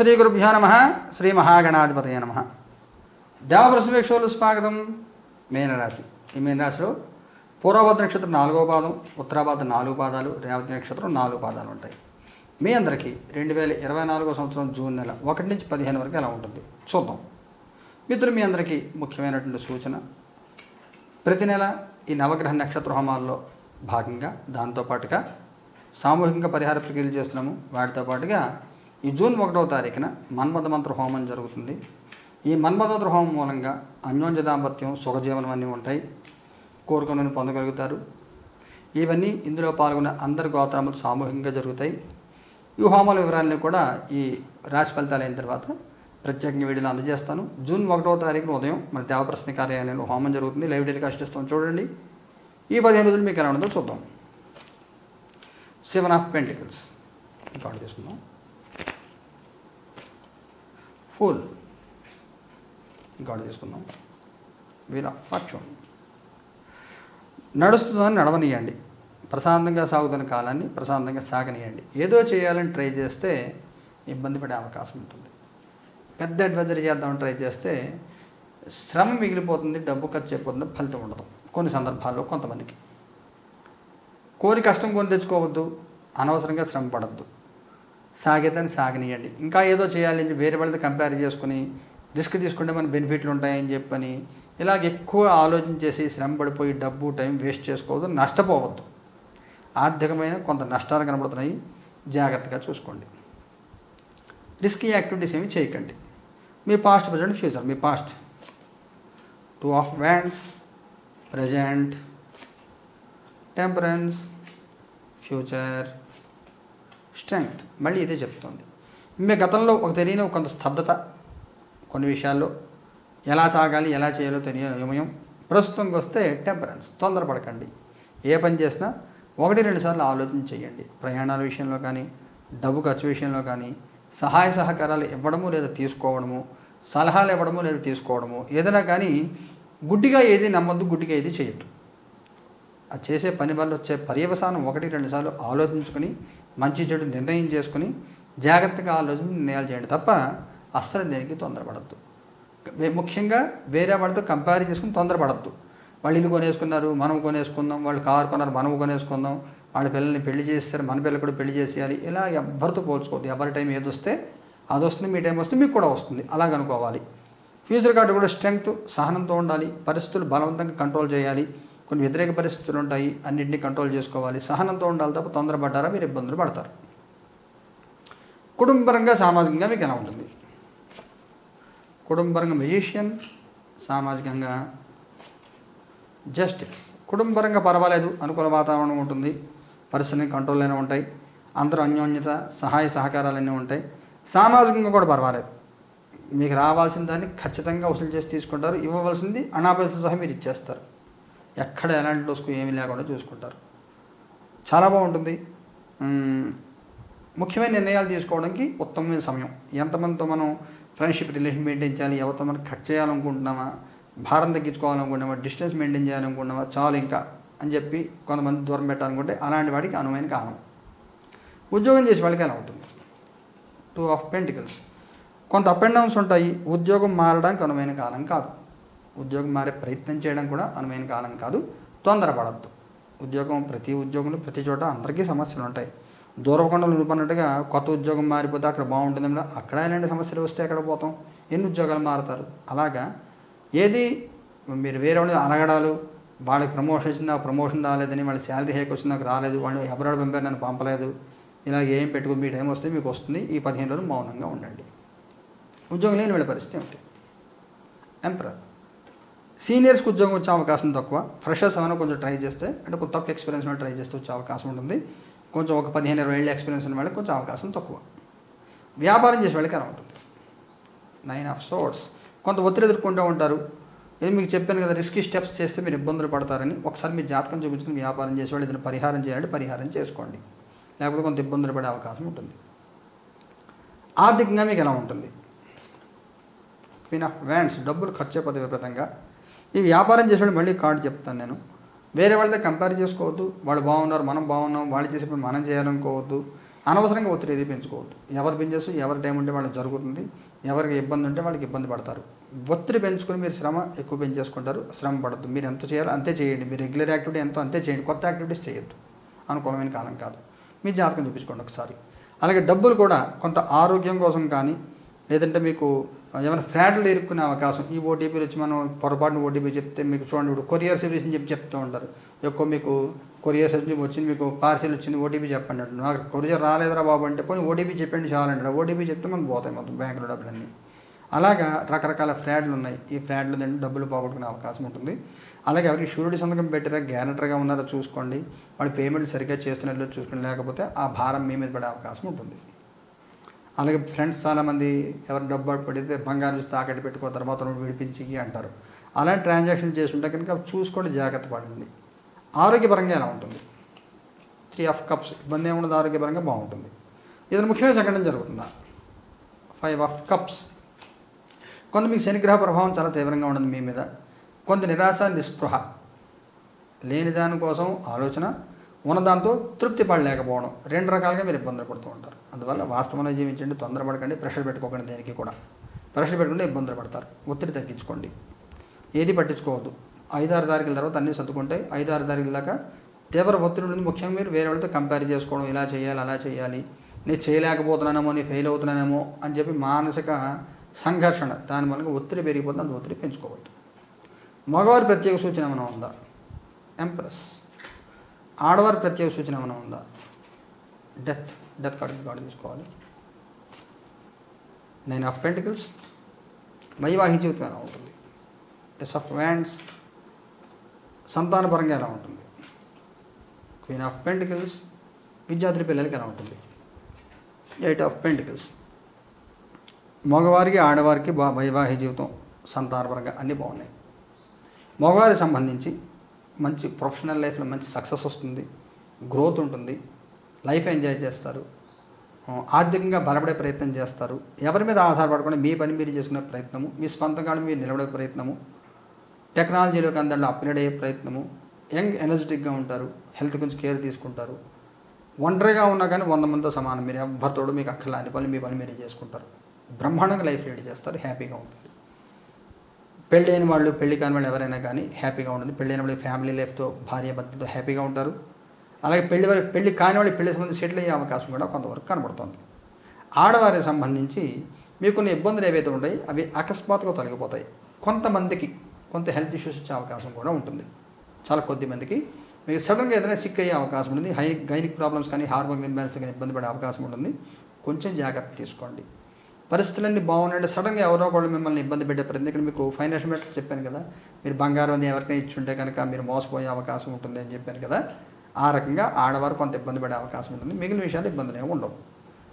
శ్రీ గురుభ్యో నమ. శ్రీ మహాగణాధిపతయ నమ. దేవప్రసవేక్షలు స్వాగతం మీనరాశి ఈ మీనరాశిలో పూర్వభద్ర నక్షత్రం నాలుగో పాదం ఉత్తరాభద్ర నాలుగు పాదాలు రేవతి నక్షత్రం నాలుగు పాదాలు ఉంటాయి. మీ అందరికీ రెండు వేల ఇరవై నాలుగో సంవత్సరం జూన్ నెల ఒకటి నుంచి పదిహేను వరకు ఎలా ఉంటుంది? చూద్దాం. మిత్రులు మీ అందరికీ ముఖ్యమైనటువంటి సూచన. ప్రతి నెల ఈ నవగ్రహ నక్షత్ర హోమాల్లో భాగంగా దాంతోపాటుగా సామూహికంగా పరిహార ప్రక్రియలు చేస్తున్నాము. వాటితో పాటుగా ఈ జూన్ ఒకటవ తారీఖున మన్మథ మంత్ర హోమం జరుగుతుంది. ఈ మన్మథమంత్ర హోమం మూలంగా అన్యోన్య దాంపత్యం సుఖజీవనం అన్నీ ఉంటాయి. కోరుకుని పొందగలుగుతారు. ఇవన్నీ ఇందులో పాల్గొన్న అందరి గోత్రములు సామూహికంగా జరుగుతాయి. ఈ హోమాల వివరాలను కూడా ఈ రాశి ఫలితాలు అయిన తర్వాత ప్రత్యేకంగా వీడియోలో అందజేస్తాను. జూన్ ఒకటవ తారీఖున ఉదయం మన దేవప్రశ్న కార్యాలయంలో హోమం జరుగుతుంది. లైవ్ టెలికాస్ట్ ఇస్తాం చూడండి. ఈ పదిహేను రోజులు మీకు ఎలా ఉండదో చూద్దాం. Seven of pentacles. రికార్డ్ చేసుకుందాం ఫుల్ రికార్డ్ చేసుకుందాం వీల్ ఆఫ్ ఫార్చ్యూన్. నడుస్తుందని నడవనియండి. ప్రశాంతంగా సాగుతున్న కాలాన్ని ప్రశాంతంగా సాగనియండి. ఏదో చేయాలని ట్రై చేస్తే ఇబ్బంది పడే అవకాశం ఉంటుంది. పెద్ద అడ్వైజరీ చేద్దామని ట్రై చేస్తే శ్రమ మిగిలిపోతుంది డబ్బు ఖర్చు అయిపోతుంది ఫలితం ఉండదు. కొన్ని సందర్భాల్లో కొంతమందికి. కోరి కష్టం కొని తెచ్చుకోవద్దు. అనవసరంగా శ్రమ పడద్దు. సాగేదాన్ని సాగనీయండి. ఇంకా ఏదో చేయాలి వేరే వాళ్ళతో కంపేర్ చేసుకుని రిస్క్ తీసుకుంటే మన బెనిఫిట్లు ఉంటాయని చెప్పని ఇలాగ ఎక్కువ ఆలోచన చేసి శ్రమ పడిపోయి డబ్బు టైం వేస్ట్ చేసుకోవద్దు నష్టపోవద్దు. ఆర్థికమైన కొంత నష్టాలు కనబడుతున్నాయి. జాగ్రత్తగా చూసుకోండి. రిస్కీ యాక్టివిటీస్ ఏమి చేయకండి. మీ past present future me past two of wands present temperance future strength మళ్ళీ ఇదే చెప్తుంది. మీ గతంలో ఒక తెలియని కొంత స్తబ్దత కొన్ని విషయాల్లో ఎలా సాగాలి ఎలా చేయాలో తెలియని నియమం ప్రస్తుతంకి వస్తే టెంపరెన్స్ తొందరపడకండి. ఏ పని చేసినా ఒకటి రెండు సార్లు ఆలోచన చేయండి. ప్రయాణాల విషయంలో కానీ డబ్బు ఖర్చు విషయంలో కానీ సహాయ సహకారాలు ఇవ్వడము లేదా తీసుకోవడము సలహాలు ఇవ్వడము లేదా తీసుకోవడము ఏదైనా కానీ గుడ్డిగా ఏది నమ్మద్దు గుడ్డిగా ఏది చేయొద్దు. ఆ చేసే పని వల్ల వచ్చే పర్యవసానం ఒకటి రెండుసార్లు ఆలోచించుకొని మంచి చెడు నిర్ణయం చేసుకుని జాగ్రత్తగా ఆలోచించి నిర్ణయాలు చేయండి తప్ప అస్సలు దేనికి తొందరపడద్దు. ముఖ్యంగా వేరే వాళ్ళతో కంపేర్ చేసుకుని తొందరపడద్దు. వాళ్ళు ఇల్లు కొనేసుకున్నారు మనం కొనేసుకుందాం వాళ్ళు కారు కొన్నారు మనం కొనేసుకుందాం వాళ్ళ పిల్లల్ని పెళ్ళి చేస్తారు మన పిల్లలు కూడా పెళ్ళి చేసేయాలి ఇలా ఎవ్వరితో పోల్చుకోవద్దు. ఎవరి టైం ఏది వస్తే అది వస్తుంది మీ టైం వస్తే మీకు కూడా వస్తుంది. అలాగ అనుకోవాలి. ఫ్యూచర్ కార్డు కూడా స్ట్రెంగ్త్ సహనంతో ఉండాలి పరిస్థితులు బలవంతంగా కంట్రోల్ చేయాలి. కొన్ని వ్యతిరేక పరిస్థితులు ఉంటాయి అన్నింటినీ కంట్రోల్ చేసుకోవాలి. సహనంతో ఉండాలి తప్ప తొందరపడ్డారా? మీరు ఇబ్బందులు పడతారు. కుటుంబపరంగా సామాజికంగా మీకు ఎలా ఉంటుంది? కుటుంబపరంగా మెజిషియన్ సామాజికంగా జస్టిస్ కుటుంబపరంగా పర్వాలేదు అనుకూల వాతావరణం ఉంటుంది పరిస్థితులు కంట్రోల్లోనే ఉంటాయి అందరూ అన్యోన్యత సహాయ సహకారాలన్నీ ఉంటాయి. సామాజికంగా కూడా పర్వాలేదు. మీకు రావాల్సిన దాన్ని ఖచ్చితంగా వసూలు చేసి తీసుకుంటారు ఇవ్వవలసింది అనాపరితో సహా మీరు ఇచ్చేస్తారు. ఎక్కడ ఎలాంటి లోసుకు ఏమీ లేకుండా చూసుకుంటారు. చాలా బాగుంటుంది. ముఖ్యమైన నిర్ణయాలు తీసుకోవడానికి ఉత్తమమైన సమయం. ఎంతమందితో మనం ఫ్రెండ్షిప్ రిలేషన్ మెయింటైన్ చేయాలి? ఎవరితో మనం కట్ చేయాలనుకుంటున్నామా? భారం తగ్గించుకోవాలనుకుంటున్నామా? Distance maintain చేయాలనుకుంటున్నామా? చాలు ఇంకా అని చెప్పి కొంతమంది దూరం పెట్టాలనుకుంటే అలాంటి వాడికి అనువైన కాలం ఉద్యోగం చేసే వాళ్ళకి ఎలా ఉంటుంది? టూ ఆఫ్ పెంటికల్స్ కొంత అప్ అండ్ డౌన్స్ ఉంటాయి. ఉద్యోగం మారడానికి అనువైన కాలం కాదు. ఉద్యోగం మారే ప్రయత్నం చేయడం కూడా అనువైన కాలం కాదు తొందరపడద్దు. ఉద్యోగం ప్రతి ఉద్యోగంలో ప్రతి చోట అందరికీ సమస్యలు ఉంటాయి. దూరకొండలు నిలుపన్నట్టుగా కొత్త ఉద్యోగం మారిపోతే అక్కడ బాగుంటుంది అక్కడ ఇలాంటి సమస్యలు వస్తే ఎక్కడ పోతాం. ఎన్ని ఉద్యోగాలు మారుతారు? అలాగా ఏది మీరు వేరే వాళ్ళు అనగడాలు వాళ్ళకి ప్రమోషన్ వచ్చింది నాకు ప్రమోషన్ రాలేదని వాళ్ళ శాలరీ హేక్ వచ్చింది నాకు రాలేదు వాళ్ళు ఎవరాడు పంపారు నన్ను పంపలేదు ఇలాగ ఏం పెట్టుకుని మీ టైం వస్తే మీకు వస్తుంది. ఈ పదిహేను రోజులు మౌనంగా ఉండండి. ఉద్యోగం లేని వీళ్ళ పరిస్థితి ఏమిటి? ఎంపరర్ సీనియర్స్కి ఉద్యోగం వచ్చే అవకాశం తక్కువ. ఫ్రెషర్స్ ఏమైనా కొంచెం ట్రై చేస్తే అంటే కొత్త తక్కువ ఎక్స్పీరియన్స్ ట్రై చేస్తే వచ్చే అవకాశం ఉంటుంది. కొంచెం ఒక పదిహేను ఇరవై ఏళ్ళ ఎక్స్పీరియన్స్ ఉన్న వాళ్ళకి కొంచెం అవకాశం తక్కువ. వ్యాపారం చేసే వాళ్ళకి ఎలా ఉంటుంది. నైన్ ఆఫ్ సోర్స్ కొంత ఒత్తిడి ఎదుర్కొంటూ ఉంటారు. ఇది మీకు చెప్పాను కదా రిస్కీ స్టెప్స్ చేస్తే మీరు ఇబ్బందులు పడతారని. ఒకసారి మీ జాతకం చూపించుకుని వ్యాపారం చేసేవాళ్ళు ఏదైనా పరిహారం చేయాలంటే పరిహారం చేసుకోండి. లేకపోతే కొంత ఇబ్బందులు పడే అవకాశం ఉంటుంది. ఆర్థికంగా మీకు ఎలా ఉంటుంది? క్వీన్ ఆఫ్ వ్యాండ్స్ డబ్బులు ఖర్చు అయిపోతాయి విపరీతంగా. ఈ వ్యాపారం చేసేవాళ్ళు మళ్ళీ కార్డు చెప్తాను నేను. వేరే వాళ్ళతో కంపేర్ చేసుకోవద్దు. వాళ్ళు బాగున్నారు మనం బాగున్నాం వాళ్ళు చేసే మనం చేయాలనుకోవద్దు. అనవసరంగా ఒత్తిడి ఏది పెంచుకోవద్దు. ఎవరు పెంచేస్తూ ఎవరి టైం ఉంటే వాళ్ళకి జరుగుతుంది. ఎవరికి ఇబ్బంది ఉంటే వాళ్ళకి ఇబ్బంది పడతారు. ఒత్తిడి పెంచుకుని మీరు శ్రమ ఎక్కువ పెంచేసుకుంటారు. శ్రమ పడద్దు. మీరు ఎంత చేయాలో అంతే చేయండి. మీరు రెగ్యులర్ యాక్టివిటీ ఎంతో అంతే చేయండి. కొత్త యాక్టివిటీస్ చేయొద్దు. అనుకూలమైన కాలం కాదు. మీ జాతకం చూపించుకోండి ఒకసారి. అలాగే డబ్బులు కూడా కొంత ఆరోగ్యం కోసం కానీ లేదంటే మీకు ఏమైనా ఫ్రాడ్లు ఇరుక్కునే అవకాశం. ఈ ఓటీపీలు వచ్చి మనం పొరపాటున ఓటీపీ చెప్తే మీకు చూడండి ఇప్పుడు కొరియర్ సర్వీస్ అని చెప్పి చెప్తూ ఉంటారు. ఎక్కువ మీకు కొరియర్ సర్వీస్ వచ్చింది మీకు పార్సిల్ వచ్చింది ఓటీపీ చెప్పండి అంటారు నాకు కొరియర్ రాలేదురా బాబు అంటే పోనీ ఓటీపీ చెప్పండి చాలండి ఓటీపీ చెప్తే మనకు పోతాయి మొత్తం బ్యాంకులో డబ్బులన్నీ. అలాగా రకరకాల ఫ్రాడ్లు ఉన్నాయి. ఈ ఫ్రాడ్లు తింటే డబ్బులు పోగొట్టుకునే అవకాశం ఉంటుంది. అలాగే ఎవరికి షూరిటీ సంతకం పెట్టారా గ్యారెంటర్గా ఉన్నారో చూసుకోండి. వాళ్ళు పేమెంట్ సరిగ్గా చేస్తున్నట్లు చూసుకోండి. లేకపోతే ఆ భారం మీ మీద పడే అవకాశం ఉంటుంది. అలాగే ఫ్రెండ్స్ చాలామంది ఎవరు డబ్బు పడితే బంగారం ఇస్తే తాకట్టు పెట్టుకో తర్వాత విడిపించి అంటారు. అలాంటి ట్రాన్సాక్షన్ చేస్తుంటే కనుక చూసుకోండి జాగ్రత్త పడింది ఆరోగ్యపరంగా ఎలా ఉంటుంది? త్రీ ఆఫ్ కప్స్ ఇబ్బంది ఏముండదు ఆరోగ్యపరంగా బాగుంటుంది. ఇది ముఖ్యమైన సంఘటన జరుగుతుందా? ఫైవ్ ఆఫ్ కప్స్ కొంత మీకు శనిగ్రహ ప్రభావం చాలా తీవ్రంగా ఉంటుంది మీ మీద. కొంత నిరాశ నిస్పృహ. లేని దానికోసం ఆలోచన ఉన్నదాంతో తృప్తి పడలేకపోవడం రెండు రకాలుగా మీరు ఇబ్బందులు పడుతూ ఉంటారు. అందువల్ల వాస్తవంలో జీవించండి తొందరపడకండి ప్రెషర్ పెట్టుకోకండి దేనికి కూడా. ప్రెషర్ పెట్టుకుంటే ఇబ్బందులు పడతారు. ఒత్తిడి తగ్గించుకోండి. ఏది పట్టించుకోవద్దు. ఐదారు తారీఖుల తర్వాత అన్నీ సర్దుకుంటాయి ఐదారు తారీఖుల దాకా తీవ్ర ఒత్తిడి ఉంటుంది. ముఖ్యంగా మీరు వేరే వాళ్ళతో కంపేర్ చేసుకోవడం ఇలా చేయాలి అలా చేయాలి. నేను చేయలేకపోతున్నానేమో నేను ఫెయిల్ అవుతున్నానేమో అని చెప్పి మానసిక సంఘర్షణ దాని మూలంగా ఒత్తిడి పెరిగిపోతుంది. అంత ఒత్తిడి పెంచుకోవద్దు. మగవారి ప్రత్యేక సూచన ఏమైనా ఉందా? ఎంప్రెస్ ఆడవారి ప్రత్యేక సూచన ఏమైనా ఉందా? డెత్ డెత్ కార్డు కార్డు తీసుకోవాలి. నైన్ ఆఫ్ పెంటికల్స్ వైవాహి జీవితం ఎలా ఉంటుంది? ఎస్ ఆఫ్ వ్యాండ్స్ సంతానపరంగా ఎలా ఉంటుంది? క్వీన్ ఆఫ్ పెంటికల్స్ విద్యార్థి పిల్లలకి ఎలా ఉంటుంది? ఎయిట్ ఆఫ్ పెంటికల్స్ మగవారికి ఆడవారికి బా వైవాహిక జీవితం సంతానపరంగా అన్నీ బాగున్నాయి. మగవారికి సంబంధించి మంచి ప్రొఫెషనల్ లైఫ్లో మంచి సక్సెస్ వస్తుంది. గ్రోత్ ఉంటుంది. లైఫ్ ఎంజాయ్ చేస్తారు. ఆర్థికంగా బలపడే ప్రయత్నం చేస్తారు. ఎవరి మీద ఆధారపడకుండా మీ పని మీరు చేసుకునే ప్రయత్నము మీ స్వంతంగా మీరు నిలబడే ప్రయత్నము టెక్నాలజీలోకి అందరిలో అప్గ్రేడ్ అయ్యే ప్రయత్నము యంగ్ ఎనర్జెటిక్గా ఉంటారు హెల్త్ గురించి కేర్ తీసుకుంటారు. ఒంటరిగా ఉన్నా కానీ వంద మందితో సమానం. మీరు ఎవరితోడు మీకు అక్కర్లా అన్ని పనులు మీ పని మీరే చేసుకుంటారు. బ్రహ్మాండంగా లైఫ్ లీడ్ చేస్తారు. హ్యాపీగా ఉంటుంది పెళ్ళి అయిన వాళ్ళు పెళ్ళి కాని వాళ్ళు ఎవరైనా కానీ హ్యాపీగా ఉంటుంది పెళ్ళి అయిన వాళ్ళు ఫ్యామిలీ లైఫ్తో భార్య భర్తతో హ్యాపీగా ఉంటారు. అలాగే పెళ్ళి వారి పెళ్ళి కాని వాళ్ళు పెళ్ళి సంబంధించి సెటిల్ అయ్యే అవకాశం కూడా కొంతవరకు కనబడుతుంది. ఆడవారికి సంబంధించి మీకు కొన్ని ఇబ్బందులు ఏవైతే ఉంటాయి అవి అకస్మాత్తుగా తొలగిపోతాయి. కొంతమందికి కొంత హెల్త్ ఇష్యూస్ వచ్చే అవకాశం కూడా ఉంటుంది. చాలా కొద్ది మందికి మీకు సడన్గా ఏదైనా సిక్ అయ్యే అవకాశం ఉంటుంది. హై గైనిక్ ప్రాబ్లమ్స్ కానీ హార్మోన్ ఇంబ్యాలెన్స్ కానీ ఇబ్బంది పడే అవకాశం ఉంటుంది. కొంచెం జాగ్రత్త తీసుకోండి. పరిస్థితులన్నీ బాగున్నాయంటే సడన్గా ఎవరో ఒకళ్ళు మిమ్మల్ని ఇబ్బంది పెట్టే ప్రయత్నం ఇక్కడ మీకు ఫైనాన్షియల్ మ్యాటర్ చెప్పాను కదా మీరు బంగారం అని ఎవరికైనా ఇచ్చుంటే కనుక మీరు మోసపోయే అవకాశం ఉంటుంది అని చెప్పాను కదా ఆ రకంగా ఆడవారు కొంత ఇబ్బంది పడే అవకాశం ఉంటుంది. మిగిలిన విషయాలు ఇబ్బందులు ఏమి ఉండవు.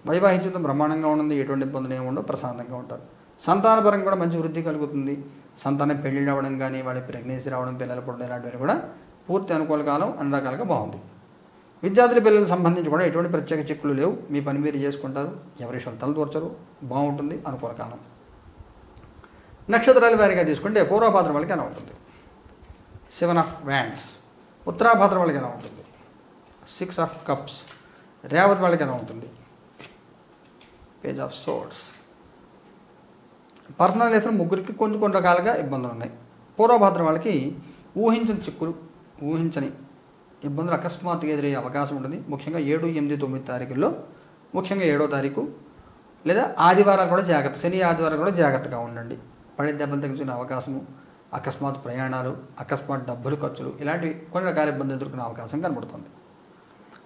వైవాహిక జీవితం బ్రహ్మాండంగా ఉంటుంది ఎటువంటి ఇబ్బందులు ఏమి ఉండవు ప్రశాంతంగా ఉంటారు. సంతానపరంగా కూడా మంచి వృద్ధి కలుగుతుంది. సంతానం పెళ్ళిళ్ళు అవ్వడం కానీ వాళ్ళ ప్రెగ్నెన్సీ రావడం పిల్లలు పుట్టడం ఇలాంటివి కూడా పూర్తి అనుకూల కాలం అన్ని రకాలుగా బాగుంది. విద్యార్థుల పిల్లలకు సంబంధించి కూడా ఎటువంటి ప్రత్యేక చిక్కులు లేవు. మీ పని మీరు చేసుకుంటారు. ఎవరి విషయాలు తలదూర్చరు బాగుంటుంది అనుకూల కాలం. నక్షత్రాల వారిగా తీసుకుంటే పూర్వభాద్రం వాళ్ళకి ఎలా ఉంటుంది సెవెన్ ఆఫ్ వ్యాండ్స్. ఉత్తరాభాద్రం వాళ్ళకి ఎలా ఉంటుంది సిక్స్ ఆఫ్ కప్స్. రేవతి వాళ్ళకి ఎలా ఉంటుంది పేజ్ ఆఫ్ సోర్డ్స్. పర్సనల్ లైఫ్లో ముగ్గురికి కొన్ని కొన్ని రకాలుగా ఇబ్బందులు ఉన్నాయి. పూర్వభాద్రం వాళ్ళకి ఊహించని చిక్కులు ఊహించని ఇబ్బందులు అకస్మాత్తుగా ఎదురయ్యే అవకాశం ఉంటుంది. ముఖ్యంగా ఏడు ఎనిమిది తొమ్మిది తారీఖుల్లో. ముఖ్యంగా ఏడో తారీఖు. లేదా ఆదివారాలు కూడా జాగ్రత్త శని ఆదివారం కూడా జాగ్రత్తగా ఉండండి. పడే దెబ్బలు తగ్గించుకునే అవకాశము అకస్మాత్ ప్రయాణాలు అకస్మాత్ డబ్బులు ఖర్చులు ఇలాంటివి కొన్ని రకాల ఇబ్బందులు ఎదుర్కొనే అవకాశం కనబడుతుంది.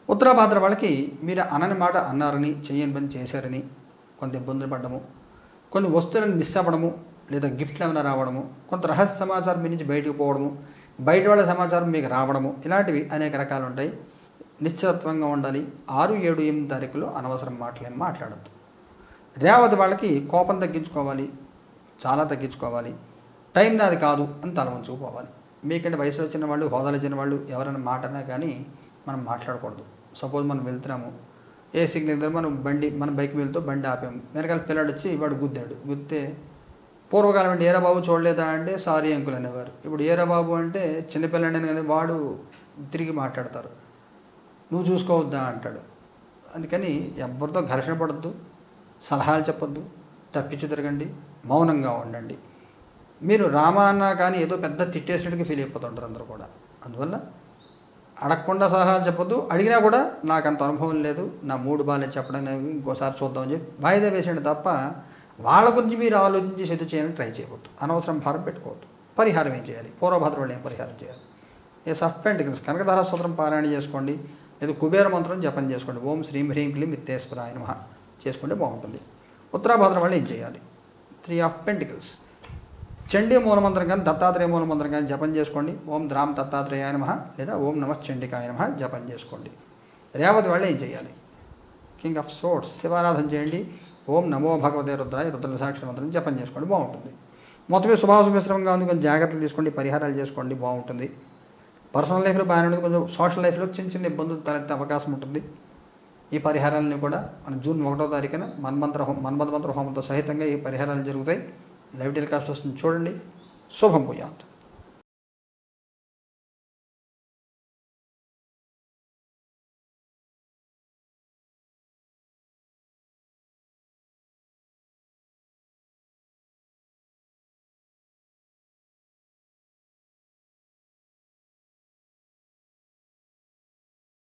ఉత్తరాభాద్ర వాళ్ళకి మీరు అనని మాట అన్నారని చేయని పని చేశారని కొంత ఇబ్బందులు పడ్డము కొన్ని వస్తువులను మిస్ అవ్వడము లేదా గిఫ్ట్లు ఏమైనా రావడము కొంత రహస్య సమాచారం మీ నుంచి బయటకు పోవడము బయట వాళ్ళ సమాచారం మీకు రావడము ఇలాంటివి అనేక రకాలు ఉంటాయి నిశ్చితత్వంగా ఉండాలి. ఆరు ఏడు ఎనిమిది తారీఖులో అనవసరం మాటలేం మాట్లాడద్దు. రేవతి వాళ్ళకి కోపం తగ్గించుకోవాలి. చాలా తగ్గించుకోవాలి. టైం నాది కాదు అని తల ఉంచుకుపోవాలి మీకంటే వయసులో వచ్చిన వాళ్ళు హోదాలు వచ్చిన వాళ్ళు ఎవరైనా మాటనా కానీ మనం మాట్లాడకూడదు. సపోజ్ మనం వెళ్తున్నాము. ఏ సిగ్నల్ దగ్గర మనం బండి మన బైక్ వెళ్తూ బండి ఆపాము. వెనకాల పిల్లాడు వచ్చి వాడు గుద్దాడు. గుద్దే పూర్వకాలం అంటే ఏరా బాబు చూడలేదా అంటే సారీ అంకుల్ అనేవారు. ఇప్పుడు ఏరా బాబు అంటే చిన్నపిల్లాడని కానీ వాడు తిరిగి మాట్లాడతారు. నువ్వు చూసుకోవద్దా అంటాడు. అందుకని ఎవరితో ఘర్షణ పడద్దు సలహాలు చెప్పొద్దు తప్పించి తిరగండి మౌనంగా ఉండండి. మీరు రామాన్న కానీ ఏదో పెద్ద తిట్టేసినట్టుగా ఫీల్ అయిపోతుంటారు అందరూ కూడా. అందువల్ల అడగకుండా సలహాలు చెప్పొద్దు అడిగినా కూడా నాకు అంత అనుభవం లేదు నా మూడు బాగాలేదు చెప్పడం ఇంకోసారి చూద్దామని చెప్పి వాయిదా వేసాడు తప్ప వాళ్ళ గురించి మీరు ఆలోచించి సిద్ధ చేయాలని ట్రై చేయవద్దు. అనవసరం భారం పెట్టుకోవద్దు. పరిహారం ఏం చేయాలి? పూర్వభద్రులు ఏం పరిహారం చేయాలి? ఏ సస్పెంటికల్స్ కనకధార స్తోత్రం పారాయణ చేసుకోండి. లేదా కుబేర మంత్రం జపం చేసుకోండి. ఓం శ్రీం హ్రీం క్లీం విత్తేశ్వరాయ నమః చేసుకుంటే బాగుంటుంది. ఉత్తరాభద్రం వాళ్ళు ఏం చేయాలి? Three of pentacles. చండీ మూలమంత్రం కానీ దత్తాత్రేయ మూలమంత్రం కానీ జపం చేసుకోండి. ఓం ద్రామ్ దత్తాత్రేయాయ నమః లేదా ఓం నమ చండికాయ నమః జపం చేసుకోండి. రేవతి వాళ్ళు ఏం చేయాలి? కింగ్ ఆఫ్ సోర్ట్స్ శివారాధన చేయండి. ఓం నమో భగవతే రుద్రాయ రుద్ర సాక్షి మంత్రం జపం చేసుకోండి బాగుంటుంది. మొత్తమే శుభాశుభశ్రమంగా ఉంది కొంచెం జాగ్రత్తలు తీసుకోండి పరిహారాలు చేసుకోండి బాగుంటుంది. పర్సనల్ లైఫ్లో బాగానే ఉంటుంది కొంచెం సోషల్ లైఫ్లో చిన్న చిన్న ఇబ్బందులు తలెత్తే అవకాశం ఉంటుంది. ఈ పరిహారాలని కూడా మన జూన్ ఒకటో తారీఖున మన్మంత్ర హోం మన్మధ మంత్ర హోమంతో సహితంగా ఈ పరిహారాలు జరుగుతాయి. లైవ్ టెలికాస్ట్ వస్తుంది చూడండి. శుభం పోయాంత్